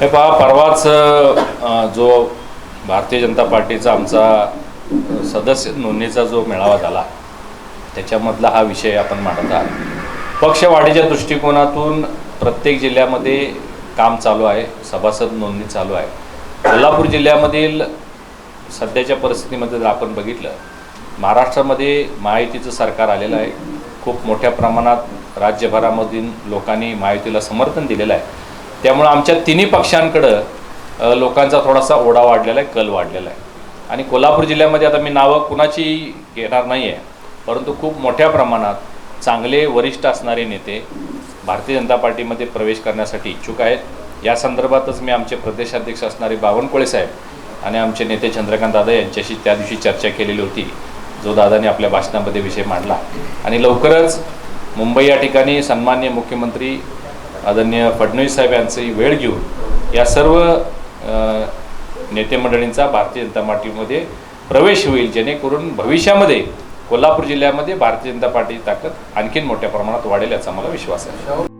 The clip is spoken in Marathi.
हे पहा परवाच अ, जो भारतीय जनता पार्टीचा आमचा सदस्य नोंदणीचा जो मेळावा झाला त्याच्यामधला हा विषय आपण मांडत आहात. पक्षवाढीच्या दृष्टिकोनातून प्रत्येक जिल्ह्यामध्ये काम चालू आहे सभासद नोंदणी चालू आहे. कोल्हापूर जिल्ह्यामधील सध्याच्या परिस्थितीमध्ये जर आपण बघितलं महाराष्ट्रामध्ये महायुतीचं सरकार आलेलं आहे. खूप मोठ्या प्रमाणात राज्यभरामधील लोकांनी महायुतीला समर्थन दिलेलं आहे. त्यामुळं आमच्या तिन्ही पक्षांकडं लोकांचा थोडासा ओढा वाढलेला आहे कल वाढलेला आहे. आणि कोल्हापूर जिल्ह्यामध्ये आता मी नावं कुणाची घेणार नाही आहे परंतु खूप मोठ्या प्रमाणात चांगले वरिष्ठ असणारे नेते भारतीय जनता पार्टीमध्ये प्रवेश करण्यासाठी इच्छुक आहेत. या संदर्भातच मी आमचे प्रदेशाध्यक्ष असणारे बावनकुळे साहेब आणि आमचे नेते चंद्रकांत दादा यांच्याशी त्या दिवशी चर्चा केलेली होती जो दादाने आपल्या भाषणामध्ये विषय मांडला. आणि लवकरच मुंबई या ठिकाणी सन्मान्य मुख्यमंत्री आदरणीय फडणवीस साहेब यांची वेळ घेऊन या सर्व नेतेमंडळींचा नेते मंडळींचा भारतीय जनता पार्टीमध्ये प्रवेश होईल जेणेकरून भविष्यामध्ये कोल्हापूर जिल्ह्यामध्ये भारतीय जनता पार्टीची ताकद आणखीन मोठ्या प्रमाणात वाढेल याचा मला विश्वास आहे.